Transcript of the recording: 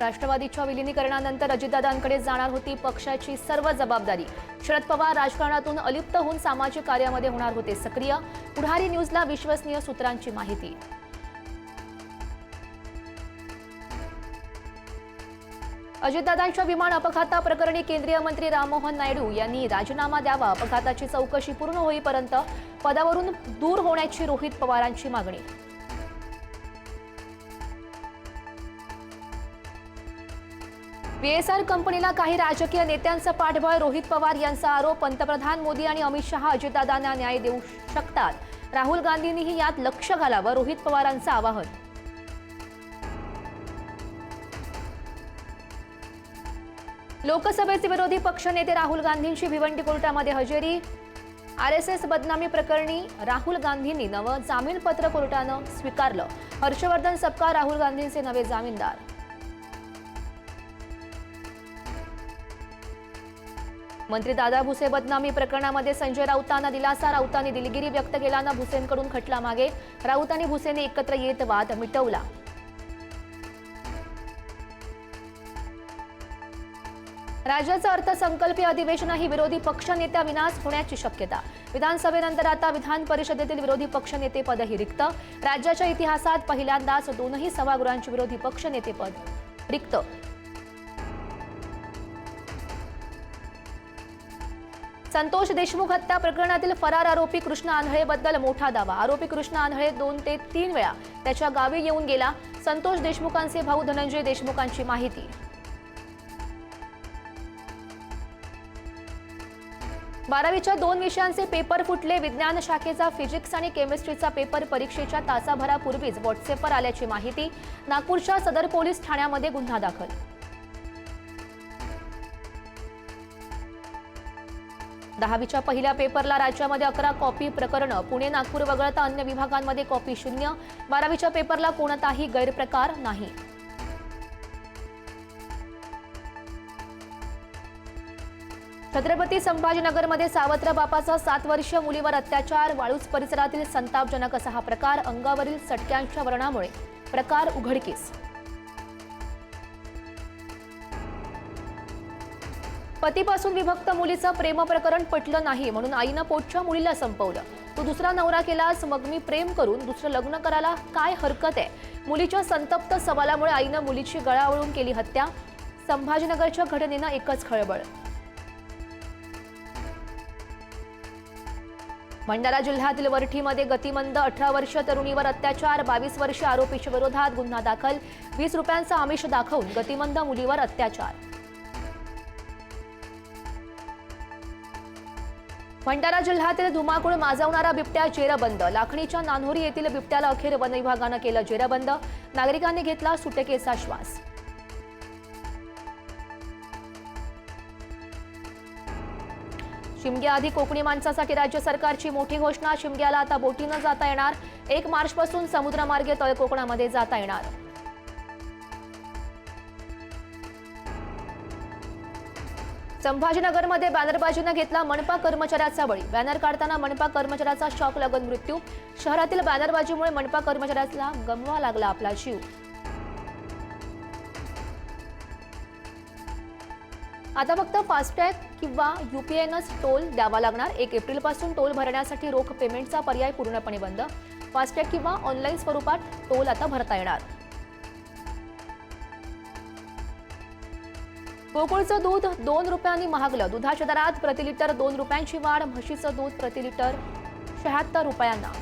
राष्ट्रवादीच्या विलिनीकरणानंतर अजितदादांकडे जाणार होती पक्षाची सर्व जबाबदारी. शरद पवार राजकारणातून अलिप्त होऊन सामाजिक कार्यामध्ये होणार होते सक्रिय. पुढारी न्यूजला विश्वसनीय सूत्रांची माहिती. अजितदादांच्या विमान अपघाताप्रकरणी केंद्रीय मंत्री राममोहन नायडू यांनी राजीनामा द्यावा. अपघाताची चौकशी पूर्ण होईपर्यंत पदावरून दूर होण्याची रोहित पवारांची मागणी. पीएसआर कंपनीला काही राजकीय नेत्यांचं पाठबळ रोहित पवार यांचा आरोप पंतप्रधान मोदी आणि अमित शहा अजितदादांना न्याय देऊ शकतात. राहुल गांधींनीही यात लक्ष घालावं रोहित पवारांचं आवाहन. लोकसभेचे विरोधी पक्षनेते राहुल गांधींची भिवंडी कोर्टामध्ये हजेरी. आर एस एस बदनामी प्रकरणी राहुल गांधींनी नवं जामीनपत्र कोर्टानं स्वीकारलं. हर्षवर्धन सपकाळ राहुल गांधींचे नवे जामीनदार. मंत्री दादा भुसे बदनामी प्रकरणामध्ये संजय राऊतांना दिलासा. राऊतांनी दिलगिरी व्यक्त केल्यानं भुसेंकडून खटला मागे. राऊत आणि भुसेने एकत्र येत वाद मिटवला. राज्याचं अर्थसंकल्पीय अधिवेशनही विरोधी पक्षनेत्या विनाश होण्याची शक्यता. विधानसभेनंतर आता विधान परिषदेतील विरोधी पक्षनेतेपदही रिक्त. राज्याच्या इतिहासात पहिल्यांदाच दोनही सभागृहांची विरोधी पक्षनेतेपद रिक्त. संतोष देशमुख हत्या प्रकरणातील फरार आरोपी कृष्ण आंधळेबद्दल मोठा दावा. आरोपी कृष्ण आंधळे दोन ते तीन वेळा त्याच्या गावी येऊन गेला. संतोष देशमुखांचे भाऊ धनंजय देशमुखांची माहिती. बारावीच्या दोन विषयांचे पेपर फुटले. विज्ञान शाखेचा फिजिक्स आणि केमिस्ट्रीचा पेपर परीक्षेच्या तासाभरापूर्वीच व्हॉट्सअपवर आल्याची माहिती. नागपूरच्या सदर पोलीस ठाण्यामध्ये गुन्हा दाखल. दहावीच्या पहिल्या पेपरला राज्यामध्ये अकरा कॉपी प्रकरणं पुणे नागपूर वगळता अन्य विभागांमध्ये कॉपी शून्य बारावीच्या पेपरला कोणताही गैरप्रकार नाही. छत्रपती संभाजीनगरमध्ये सावत्र बापाचा सात वर्षीय मुलीवर अत्याचार वाळूज परिसरातील संतापजनक असा हा प्रकार अंगावरील सटक्यांच्या वर्णामुळे प्रकार उघडकीस. पतीपासून विभक्त मुलीचं प्रेमप्रकरण पटलं नाही म्हणून आईनं पोटच्या मुलीला संपवलं. तू दुसरा नवरा केलास मग मी प्रेम करून दुसरं लग्न करायला काय हरकत आहे? मुलीच्या संतप्त सवालामुळे आईनं मुलीची गळावळून केली हत्या. संभाजीनगरच्या घटनेनं एकच खळबळ. भंडारा जिल्ह्यातील वरठीमध्ये गतिमंद अठरा वर्ष तरुणीवर अत्याचार बावीस वर्ष आरोपीच्या विरोधात गुन्हा दाखल. वीस रुपयांचा आमिष दाखवून गतिमंद मुलीवर अत्याचार. भंडारा जिल्ह्यातील धुमाकूळ माजवणारा बिबट्या जेरबंद. लाखणीच्या नान्होरी येथील बिबट्याला अखेर वन विभागानं केलं जेरबंद. नागरिकांनी घेतला सुटकेचा श्वास. शिमग्याआधी कोकणी माणसासाठी राज्य सरकारची मोठी घोषणा. शिमग्याला आता बोटीनं जाता येणार. एक मार्चपासून समुद्रमार्गे तळकोकणामध्ये जाता येणार. संभाजीनगरमध्ये बॅनरबाजीनं घेतला मनपा कर्मचाऱ्याचा बळी. बॅनर काढताना मनपा कर्मचाऱ्याचा शॉक लागून मृत्यू. शहरातील बॅनरबाजीमुळे मनपा कर्मचाऱ्याला गमवा लागला आपला जीव. आता फक्त फास्टॅग किंवा युपीआयनंच टोल द्यावा लागणार. एक एप्रिलपासून टोल भरण्यासाठी रोख पेमेंटचा पर्याय पूर्णपणे बंद. फास्टॅग किंवा ऑनलाईन स्वरूपात टोल आता भरता येणार. गोकुळचं दूध दोन रुपयांनी महागलं. दुधाच्या दरात प्रति लिटर दोन रुपयांची वाढ म्हशीचं दूध प्रति लिटर शहात्तर रुपयांना.